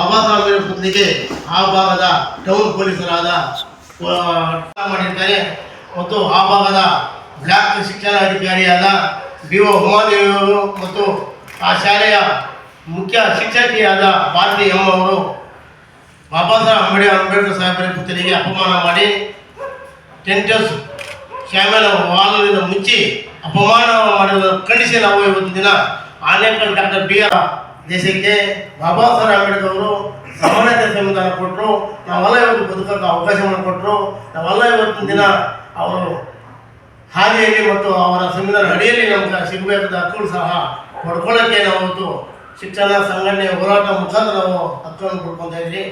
ಬಾಬಾ ಸಾಹೇಬರ ಪತ್ನಿಗೆ ಆ ಭಾಗದ ಟೌನ್ ಪೊಲೀಸರಾದ ಮಾಡಿರ್ತಾರೆ. ಮತ್ತು ಆ ಭಾಗದ ಬ್ಲಾಕ್ ಶಿಕ್ಷಣ ಅಧಿಕಾರಿಯಾದ ಬಿ ಒ ಉಮಾದೇವಿಯವರು ಮತ್ತು ಆ ಶಾಲೆಯ ಮುಖ್ಯ ಶಿಕ್ಷಕಿಯಾದ ಭಾರತಿ ಎಂಬವರು ಬಾಬಾ ಸಾಹೇಬ್ ಅಂಬೇಡ್ಕರ್ ಅಂಬೇಡ್ಕರ್ ಸಾಹೇಬರ ಪುತ್ರಿಗೆ ಅಪಮಾನ ಮಾಡಿ ಟೆಂಟಸ್ ಶ್ಯಾಮಲ ವಾಲ್ನಿಂದ ಮುಚ್ಚಿ ಅಪಮಾನ ಮಾಡುವುದನ್ನು ಖಂಡಿಸಿ ನಾವು ಇವತ್ತು ದಿನ ಆನೇಕಲ್ ಡಾಕ್ಟರ್ ಬಿ ಆರ್ ದೇಶಕ್ಕೆ ಬಾಬಾ ಸಾಹೇಬ್ ಅಂಬೇಡ್ಕರ್ ಅವರು ಸಮಾನತೆ ಸಂವಿಧಾನ ಕೊಟ್ಟರು ನಾವೆಲ್ಲ ಇವತ್ತು ಬದುಕಕ್ಕೆ ಅವಕಾಶವನ್ನು ಕೊಟ್ಟರು ನಾವೆಲ್ಲ ಇವತ್ತಿನ ದಿನ ಅವರು ಹಾದಿಯಲ್ಲಿ ಮತ್ತು ಅವರ ಸಂವಿಧಾನ ಅಡಿಯಲ್ಲಿ ನಮ್ಗೆ ಸಿಗಬೇಕಾದ ಹಕ್ಕುಗಳು ಸಹ ಪಡ್ಕೊಳ್ಳೋಕ್ಕೆ ನಾವು ಶಿಕ್ಷಣ ಸಂಘಟನೆ ಹೋರಾಟ ಮುಖಾಂತರ ನಾವು ಹಕ್ಕನ್ನು ಪಡ್ಕೊತಾ ಇದ್ವಿ.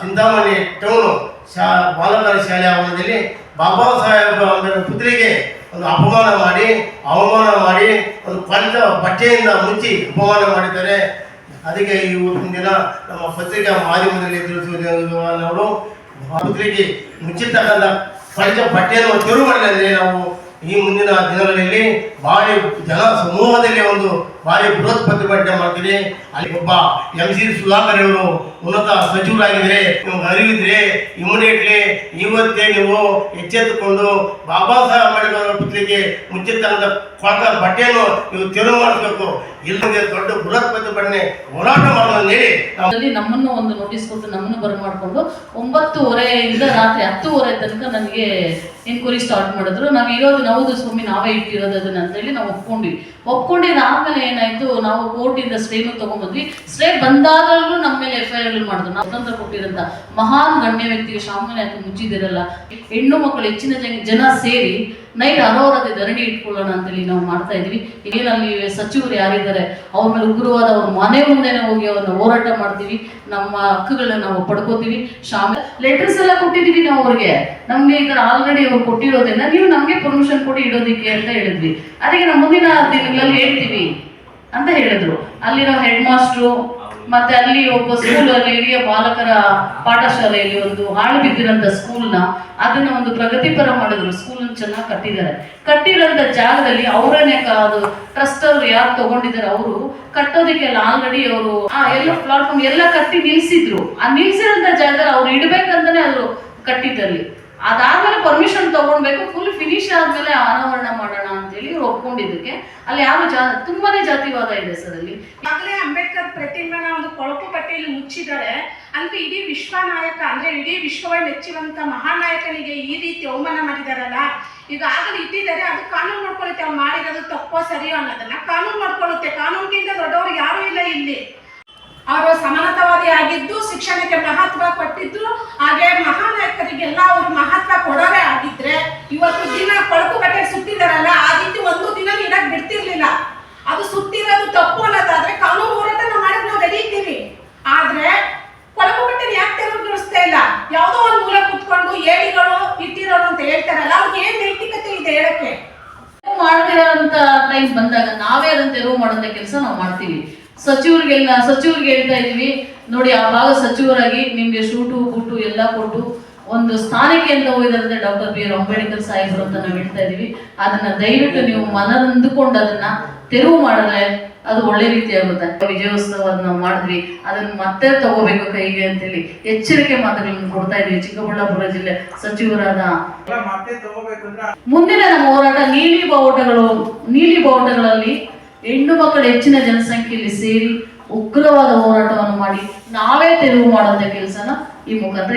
ಚಿಂತಾಮಣಿ ಟೌನು ಶಾ, ಬಾಲಕರ ಶಾಲೆ ಆವರಣದಲ್ಲಿ ಬಾಬಾ ಸಾಹೇಬ್ ಅಂಬೇಡ್ಕರ್ ಪುತ್ರಿಗೆ ಒಂದು ಅಪಮಾನ ಮಾಡಿ, ಅವಮಾನ ಮಾಡಿ, ಒಂದು ಪಂಚ ಬಟ್ಟೆಯಿಂದ ಮುಚ್ಚಿ ಅಪಮಾನ ಮಾಡಿದ್ದಾರೆ. ಅದಕ್ಕೆ ಇವತ್ತಿನ ದಿನ ನಮ್ಮ ಪತ್ರಿಕಾ ಮಾಧ್ಯಮದಲ್ಲಿ ನಾವು ಪತ್ರಿಕೆ ಮುಚ್ಚಿರ್ತಕ್ಕಂಥ ಪಂಚ ಬಟ್ಟೆಯನ್ನು ತೆರವು ಮಾಡಿದರೆ ನಾವು ಈ ಮುಂದಿನ ದಿನಗಳಲ್ಲಿ ಭಾರಿ ಜನ ಸಮೂಹದಲ್ಲಿ ಒಂದು ಭಾರಿ ಬೃಹತ್ ಪ್ರತಿಭಟನೆ ಮಾಡ್ತೀವಿ ಅಲ್ಲಿ ಒಬ್ಬ ಎಂ ಸಿ ಸುಧಾಕರ್ ಅವರು ಉನ್ನತ ಸಚಿವರಾಗಿದ್ರೆ, ನಿಮ್ಗೆ ಅರಿವಿದ್ರೆ ಇಮಿಡಿಯೇಟ್ಲಿ ಇವತ್ತೇ ನೀವು ಎಚ್ಚೆತ್ತುಕೊಂಡು ಬಾಬಾ ಸಾಹೇಬ್ ಅಂಬೇಡ್ಕರ್ ಅವರ ಪುತ್ರಿಗೆ ಮುಚ್ಚಿತ್ತಂತ ಕೊಳಕ ಬಟ್ಟೆಯನ್ನು ನೀವು ತೆರವು ಮಾಡಿಸ್ಬೇಕು. ಇಲ್ಲದೆ ದೊಡ್ಡ ಬೃಹತ್ ಪ್ರತಿಭಟನೆ, ಹೋರಾಟ ಮಾಡೋದನ್ನ ಹೇಳಿ ಅಲ್ಲಿ ನಮ್ಮನ್ನು ಒಂದು ನೋಟಿಸ್ ಕೊಟ್ಟು ನಮ್ಮನ್ನು ಬರಮಾಡ್ಕೊಂಡು ಒಂಬತ್ತುವರೆಯಿಂದ ರಾತ್ರಿ ಹತ್ತುವರೆ ತನಕ ನನಗೆ ಎನ್ಕ್ವೈರಿ ಸ್ಟಾರ್ಟ್ ಮಾಡಿದ್ರು. ನಾವು ಇರೋದು ನಾವು ಸ್ವಾಮಿ ನಾವೇ ಇಟ್ಟಿರೋದು ಅದನ್ನ ಅಂತೇಳಿ ನಾವು ಒಪ್ಕೊಂಡ್ವಿ. ಒಪ್ಕೊಂಡಿದ್ದಾದ್ಮೇಲೆ ಏನಾಯ್ತು, ನಾವು ಕೋರ್ಟಿಂದ ಸ್ಟೇನು ತಗೊಂಡ್ಬಂದ್ವಿ ಸ್ಟೇ ಬಂದಾಗಲೂ ನಮ್ಮ ಮೇಲೆ ಎಫ್ ಐ ಆರ್ ಮಾಡಿದ್ರು ನಾವು ಸ್ವತಂತ್ರ ಕೊಟ್ಟಿರಂತ ಮಹಾನ್ ಗಣ್ಯ ವ್ಯಕ್ತಿಗೆ ಶಾಮನೆ ಯಾಕೆ ಮುಚ್ಚಿದಿರಲ್ಲ ಹೆಣ್ಣು ಮಕ್ಕಳು ಹೆಚ್ಚಿನ ಜನ- ಸೇರಿ ನೈಟ್ ಅರೋರದೆ ಧರಣಿ ಇಟ್ಕೊಳ್ಳೋಣ ಅಂತೇಳಿ ನಾವು ಮಾಡ್ತಾ ಇದೀವಿ ಏನಲ್ಲಿ ಸಚಿವರು ಯಾರಿದ್ದಾರೆ, ಅವ್ರ ಮೇಲೆ ಉಗ್ರವಾದ ಅವ್ರ ಮನೆ ಮುಂದೆನೆ ಹೋಗಿ ಅವ್ರನ್ನ ಹೋರಾಟ ಮಾಡ್ತೀವಿ. ನಮ್ಮ ಹಕ್ಕುಗಳನ್ನ ನಾವು ಪಡ್ಕೋತೀವಿ. ಶಾಮ ಲೆಟರ್ಸ್ ಎಲ್ಲ ಕೊಟ್ಟಿದೀವಿ ನಾವು ಅವ್ರಿಗೆ. ನಮ್ಗೆ ಈ ಆಲ್ರೆಡಿ ಅವ್ರು ಕೊಟ್ಟಿರೋದನ್ನ ನೀವು ನಮ್ಗೆ ಪರ್ಮಿಷನ್ ಕೊಡಿ ಇಡೋದಿಕ್ಕೆ ಅಂತ ಹೇಳಿದ್ವಿ. ಅದಕ್ಕೆ ನಾವು ಮುಂದಿನ ದಿನಗಳಲ್ಲಿ ಹೇಳ್ತೀವಿ. ಅಂತ ಹೇಳಿದ್ರು. ಅಲ್ಲಿರೋ ಹೆಡ್ ಮಾಸ್ಟ್ರು ಮತ್ತೆ ಅಲ್ಲಿ ಒಬ್ಬ ಸ್ಕೂಲಲ್ಲಿ ಹಿರಿಯ ಬಾಲಕರ ಪಾಠಶಾಲೆಯಲ್ಲಿ ಒಂದು ಹಾಳು ಬಿದ್ದಿರೋಂಥ ಸ್ಕೂಲ್ನ ಅದನ್ನ ಒಂದು ಪ್ರಗತಿಪರ ಮಾಡಿದ್ರು. ಸ್ಕೂಲ್ ಚೆನ್ನಾಗಿ ಕಟ್ಟಿದ್ದಾರೆ. ಕಟ್ಟಿರೋಂಥ ಜಾಗದಲ್ಲಿ ಅವರನ್ನೇ ಅದು ಟ್ರಸ್ಟ್ ಅವರು ಯಾರು ತಗೊಂಡಿದ್ದಾರೆ ಅವರು ಕಟ್ಟೋದಕ್ಕೆಲ್ಲ ಆಲ್ರೆಡಿ ಅವರು ಆ ಎಲ್ಲ ಪ್ಲಾಟ್ಫಾರ್ಮ್ ಎಲ್ಲ ಕಟ್ಟಿ ನಿಲ್ಸಿದ್ರು. ಆ ನಿಲ್ಸಿರೋಂಥ ಜಾಗದಲ್ಲಿ ಅವ್ರು ಇಡ್ಬೇಕಂತಾನೆ ಅದು ಕಟ್ಟಿದ್ದಲ್ಲಿ ಅದಾದ್ಮೇಲೆ ಪರ್ಮಿಷನ್ ತಗೊಳ್ಬೇಕು ಫುಲ್ ಫಿನಿಶ್ ಆದ್ಮೇಲೆ ಅನಾವರಣ ಮಾಡೋಣ ಅಂತೇಳಿ ಇವ್ರು ಒಪ್ಕೊಂಡಿದ್ದಕ್ಕೆ. ಅಲ್ಲಿ ಯಾವ ಜಾ, ತುಂಬಾನೇ ಜಾತಿವಾದ ಇದೆ ಸರ್ ಅಲ್ಲಿ. ಆಗಲೇ ಅಂಬೇಡ್ಕರ್ ಪ್ರತಿಮೆನ ಒಂದು ಕೊಳಕು ಪಟ್ಟೆಯಲ್ಲಿ ಮುಚ್ಚಿದ್ದಾರೆ. ಅಂದ್ರೆ ಇಡೀ ವಿಶ್ವ ನಾಯಕ ಅಂದ್ರೆ ಇಡೀ ವಿಶ್ವವೇ ಮೆಚ್ಚುವಂತ ಮಹಾನಾಯಕನಿಗೆ ಈ ರೀತಿ ಅವಮಾನ ಮಾಡಿದಾರಲ್ಲ? ಈಗ ಆಗಲೇ, ಇಟ್ಟಿದ್ದಾರೆ, ಅದು ಕಾನೂನು ನೋಡ್ಕೊಳುತ್ತೆ ಅವ್ರು ಮಾಡಿರೋದು ತಪ್ಪೋ ಸರಿಯೋ ಅನ್ನೋದನ್ನ ಕಾನೂನು ನೋಡ್ಕೊಳುತ್ತೆ ಕಾನೂನಿಗಿಂತ ದೊಡ್ಡವರು ಯಾರು ಇಲ್ಲ ಇಲ್ಲಿ. ಅವರು ಸಮಾನತಾವಾದಿ ಆಗಿದ್ದು, ಶಿಕ್ಷಣಕ್ಕೆ ಮಹತ್ವ ಕೊಟ್ಟಿದ್ದು ಹಾಗೆ ಮಹಾನಾಯಕರಿಗೆಲ್ಲ ಅವ್ರು ಮಹತ್ವ ಕೊಡೋರೇ ಆಗಿದ್ರೆ ಇವತ್ತು ದಿನ ಕೊಳಕು ಕಟ್ಟೆ ಸುತ್ತಿದಾರಲ್ಲ ಆ ರೀತಿ ಒಂದು ದಿನ ನೀಡಕ್ ಬಿಡ್ತಿರ್ಲಿಲ್ಲ ಅದು ಸುತ್ತಿರೋದು ತಪ್ಪು ಅನ್ನೋದಾದ್ರೆ ಕಾನೂನು ಹೋರಾಟ ನಾವು ಮಾಡಕ್ ನಾವು ರೆಡಿ ಇದ್ದೀವಿ ಆದ್ರೆ ಕೊಳಕು ಕಟ್ಟೆ ಯಾಕೆ ತೆರವುಗೊಳಿಸ್ತಾ ಇಲ್ಲ ಯಾವುದೋ ಒಂದು ಮೂಲ ಕುತ್ಕೊಂಡು ಏಳಿಗಳು ಇಟ್ಟಿರೋರು ಅಂತ ಹೇಳ್ತಾರಲ್ಲ ಅವ್ರಿಗೆ ಏನ್ ನೈತಿಕತೆ ಇದೆ ಹೇಳಕ್ಕೆ ಮಾಡ್ತಿರೋ ಅಂತ ಬಂದಾಗ ನಾವೇ ಅದನ್ನ ತೆರವು ಮಾಡುವಂತ ಕೆಲಸ ನಾವು ಮಾಡ್ತೀವಿ. ಸಚಿವರಿಗೆಲ್ಲ, ಸಚಿವರಿಗೆ ಹೇಳ್ತಾ ಇದೀವಿ, ನೋಡಿ ಆ ಭಾಗ ಸಚಿವರಾಗಿ ನಿಮ್ಗೆ ಶೂಟು ಬುಟ್ಟು ಎಲ್ಲ ಕೊಟ್ಟು ಒಂದು ಸ್ಥಾನಕ್ಕೆ ಅಂತ ಹೋಗಿದ್ರೆ ಡಾಕ್ಟರ್ ಬಿ ಆರ್ ಅಂಬೇಡ್ಕರ್ ಸಾಹೇಬರು ಅಂತ ನಾವು ಹೇಳ್ತಾ ಇದೀವಿ ಅದನ್ನ ದಯವಿಟ್ಟು ನೀವು ಮನನೊಂದುಕೊಂಡು ಅದನ್ನ ತೆರವು ಮಾಡಿದ್ರೆ ಅದು ಒಳ್ಳೆ ರೀತಿ ಆಗುತ್ತೆ. ವಿಜಯೋತ್ಸವ ನಾವು ಮಾಡಿದ್ವಿ. ಅದನ್ನ ಮತ್ತೆ ತಗೋಬೇಕು ಕೈಗೆ ಅಂತೇಳಿ ಎಚ್ಚರಿಕೆ ಮಾತುಗಳನ್ನು ಕೊಡ್ತಾ ಇದ್ವಿ ಚಿಕ್ಕಬಳ್ಳಾಪುರ ಜಿಲ್ಲೆ ಸಚಿವರಾದ ಮುಂದಿನ ನಮ್ಮ ಹೋರಾಟ ನೀಲಿ ಬಾವುಟಗಳು, ನೀಲಿ ಬಾವುಟಗಳಲ್ಲಿ ಹೆಣ್ಣು ಮಕ್ಕಳ ಹೆಚ್ಚಿನ ಜನಸಂಖ್ಯೆಯಲ್ಲಿ ಸೇರಿ ಉಗ್ರವಾದ ಹೋರಾಟವನ್ನು ಮಾಡಿ ನಾವೇ ತೆರವು ಮಾಡುವಂತ ಕೆಲಸನ ಈ ಮುಖಾಂತರ